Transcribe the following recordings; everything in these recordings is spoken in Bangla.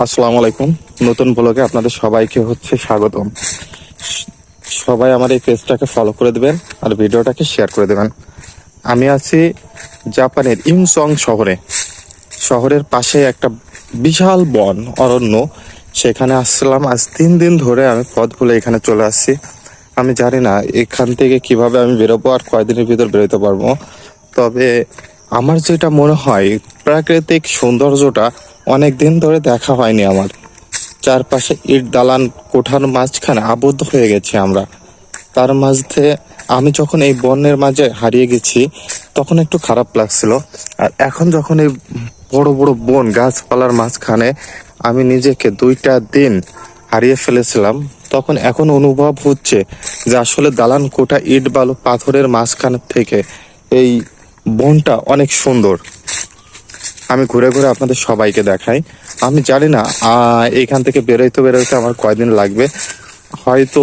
আসসালামু আলাইকুম। নতুন ব্লগে আপনাদের সবাইকে হচ্ছে স্বাগতম। সবাই আমার এই পেজটাকে ফলো করে দেবেন আর ভিডিওটাকে শেয়ার করে দেবেন। আমি আছি জাপানের ইমসং শহরে। শহরের পাশে একটা বিশাল বন, অরণ্য। সেখানে আসছিলাম আজ তিন দিন ধরে আমি পথ ভুলে এখানে চলে আসছি। আমি জানি না এখান থেকে কীভাবে আমি বেরোবো আর কয়দিনের ভিতর বেরোতে পারব। তবে আমার যেটা মনে হয়, প্রাকৃতিক সৌন্দর্যটা অনেক দিন ধরে দেখা হয়নি আমার। চারপাশে ইট দালান কোঠার মাঝখানে আবদ্ধ হয়ে গেছি আমরা। তার মাঝে আমি যখন এই বনের মাঝে হারিয়ে গেছি, তখন একটু খারাপ লাগছিল। আর এখন যখন এই বড় বড় বন গাছপালার মাঝখানে আমি নিজেকে দুইটা দিন হারিয়ে ফেলেছিলাম, তখন এখন অনুভব হচ্ছে যে আসলে দালান কোঠা, ইট বালু, পাথরের মাঝখান থেকে এই বনটা অনেক সুন্দর। আমি ঘুরে ঘুরে আপনাদের সবাইকে দেখাই। আমি জানি না এইখান থেকে বেরোইতে বেরোইতে আমার কয়দিন লাগবে। হয়তো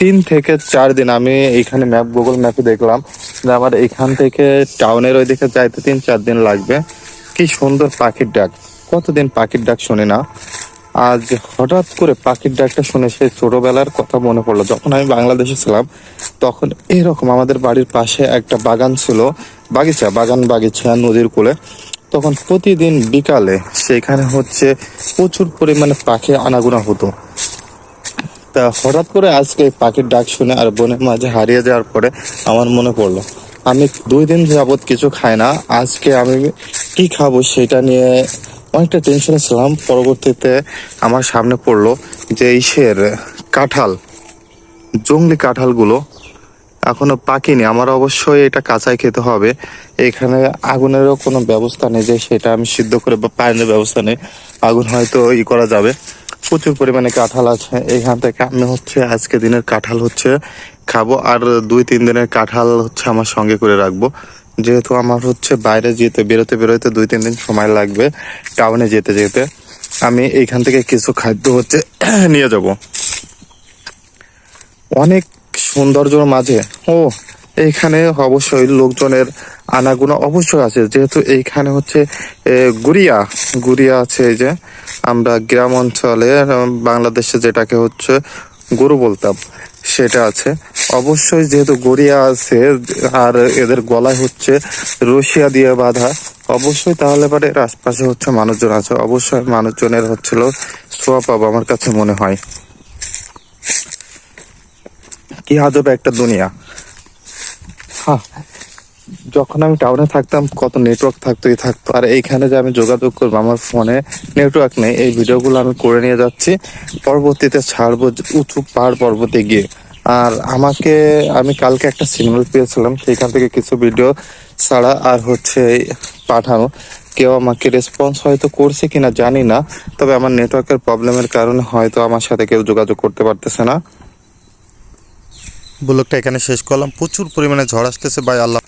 তিন থেকে চার দিন, আমি এইখানে ম্যাপ, গুগল ম্যাপে দেখলাম যে আমার এখান থেকে টাউনের ওই দিকে যাইতে তিন চার দিন লাগবে। কি সুন্দর পাখির ডাক। কতদিন পাখির ডাক শুনি না। আজ হঠাৎ করে পাখির ডাকটা শুনে সেই ছোটবেলার কথা মনে পড়ল। যখন আমি বাংলাদেশে ছিলাম, তখন এরকম আমাদের বাড়ির পাশে একটা বাগান ছিল, বাগিচা, বাগান বাগিচা নদীর কোলে। তখন প্রতিদিন বিকালে সেখানে হচ্ছে প্রচুর পরিমাণে পাখি আনাগোনা হতো। তা হঠাৎ করে আজকে পাখির ডাক শুনে আর বনের মাঝে হারিয়ে যাওয়ার পরে আমার মনে পড়ল, আমি দুই দিন যাবৎ কিছু খাই না, আজকে আমি কি খাব সেটা নিয়ে অনেকটা টেনশনে ছিলাম। পরবর্তীতে আমার সামনে পড়ল যে ইসের কাঁঠাল, জঙ্গলি কাঁঠালগুলো এখনও পাকিনি। আমার অবশ্যই এটা কাঁচাই খেতে হবে। এখানে আগুনেরও কোনো ব্যবস্থা নেই যে সেটা আমি সিদ্ধ করে বা পানির ব্যবস্থা নেই। আগুন হয়তো ই করা যাবে। প্রচুর পরিমাণে কাঁঠাল আছে। এখান থেকে আমি হচ্ছে আজকে দিনের কাঁঠাল হচ্ছে খাব। আর দুই, তিন দিনের কাঁঠাল হচ্ছে আমার সঙ্গে করে রাখব। যেহেতু আমার হচ্ছে বাইরে যেতে, বেরোতে বেরোতে দুই, তিন দিন সময় লাগবে টাউনে যেতে যেতে। আমি এইখান থেকে কিছু খাদ্য হচ্ছে নিয়ে যাব। অনেক সৌন্দর্যর মাঝে। ও এইখানে অবশ্যই লোকজনের আনাগোনা অবশ্যই আছে। যেহেতু এইখানে হচ্ছে গুড়িয়া। গুড়িয়া আছে এই যে, আমরা গ্রাম অঞ্চলে বাংলাদেশে যেটাকে হচ্ছে গরু বলতাম, সেটা আছে। অবশ্যই যেহেতু গড়িয়া আছে, আর এদের গলায় হচ্ছে রশিয়া দিয়ে বাঁধা, অবশ্যই তাহলে পরে আশপাশে হচ্ছে মানুষজন আছে। অবশ্যই মানুষজনের হচ্ছিল সোয়া পাবো আমার কাছে মনে হয়। কি আজব একটা দুনিয়া? হ্যাঁ যখন আমি টাউনে থাকতাম, কত নেটওয়ার্ক থাকতোই থাকতো। আর এইখানে যে আমি যোগাযোগ করব, আমার ফোনে নেটওয়ার্ক নেই। এই ভিডিওগুলো আমি করে নিয়ে যাচ্ছি। পরবর্তীতে ছাড়বো উঁচু পাহাড় পর্বতে গিয়ে। আর আমাকে, আমি কালকে একটা সিগন্যাল পেয়েছিলাম সেখান থেকে কিছু ভিডিও ছাড়া আর হচ্ছে পাঠানো। কেউ আমাকে রেসপন্স হয়তো করছে কিনা জানি না, তবে আমার নেটওয়ার্কের প্রবলেমের কারণে হয়তো আমার সাথে কেউ যোগাযোগ করতে পারতেছে না। ব্লগটা এখানে শেষ করলাম। প্রচুর পরিমাণে ঝড় আসতেছে বাই আল্লাহ